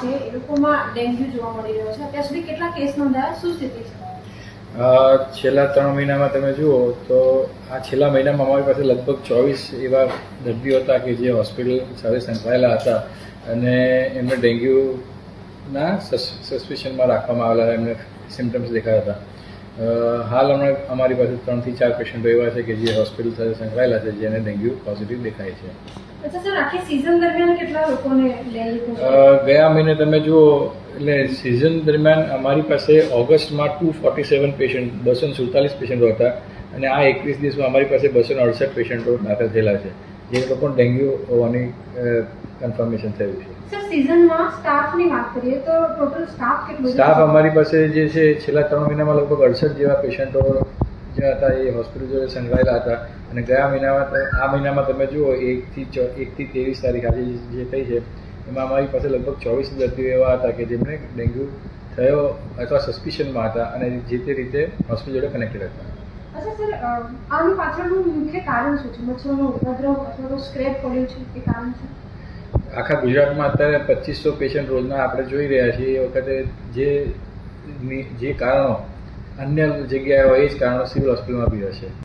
છે એ લોકોમાં ડેન્ગ્યુ જોવા મળી રહ્યો છે. અત્યાર સુધી કેટલા કેસ નોંધાયા? શું સ્થિતિ છે? છેલ્લા ત્રણ મહિનામાં તમે જુઓ તો આ છેલ્લા મહિનામાં અમારી પાસે લગભગ ચોવીસ એવા દર્દીઓ હતા કે જે હોસ્પિટલ સાથે સંકળાયેલા હતા અને એમને ડેન્ગ્યુના સસ્પિશનમાં રાખવામાં આવેલા એમને સિમ્ટમ્સ દેખાયા હતા. હાલ હમણાં અમારી પાસે ત્રણથી ચાર પેશન્ટો એવા છે કે જે હોસ્પિટલ સાથે સંકળાયેલા છે જેને ડેન્ગ્યુ પોઝિટિવ દેખાય છે. ગયા મહિને તમે જુઓ એટલે સિઝન દરમિયાન અમારી પાસે ઓગસ્ટમાં ટુ ફોર્ટી સેવન પેશન્ટ બસો સુડતાલીસ પેશન્ટો હતા અને આ એકવીસ દિવસમાં અમારી પાસે બસો અડસઠ પેશન્ટો દાખલ થયેલા છે. જે લોકો ડેન્ગ્યુ હોવાની કન્ફર્મેશન થયું છે સર સિઝનમાં સ્ટાફની વાત કરીએ તો ટોટલ સ્ટાફ કેટલો સ્ટાફ અમારી પાસે જે છે છેલ્લા ત્રણ મહિનામાં લગભગ અડસઠ જેવા પેશન્ટો જે હતા એ હોસ્પિટલ જોડે સંકળાયેલા હતા. અને ગયા મહિનામાં આ મહિનામાં તમે જુઓ એકથી ચો એકથી ત્રેવીસ તારીખ આજે જે થઈ છે એમાં અમારી પાસે લગભગ ચોવીસ દર્દીઓ એવા હતા કે જેમને ડેન્ગ્યુ થયો અથવા સસ્પિશનમાં હતા અને જે તે રીતે હોસ્પિટલ જોડે કનેક્ટેડ હતા. અચ્છા સર આનું પાછળનું મુખ્ય કારણ શું છે? મચ્છરનો ઉપદ્રવ અથવા તો સ્ક્રેપ પડ્યું છે એ કારણ છે આખા ગુજરાતમાં અત્યારે પચીસો પેશન્ટ રોજના આપણે જોઈ રહ્યા છીએ. એ વખતે જે જે કારણો અન્ય જગ્યાએ હોય એ જ કારણો સિવિલ હોસ્પિટલમાં બી હશે.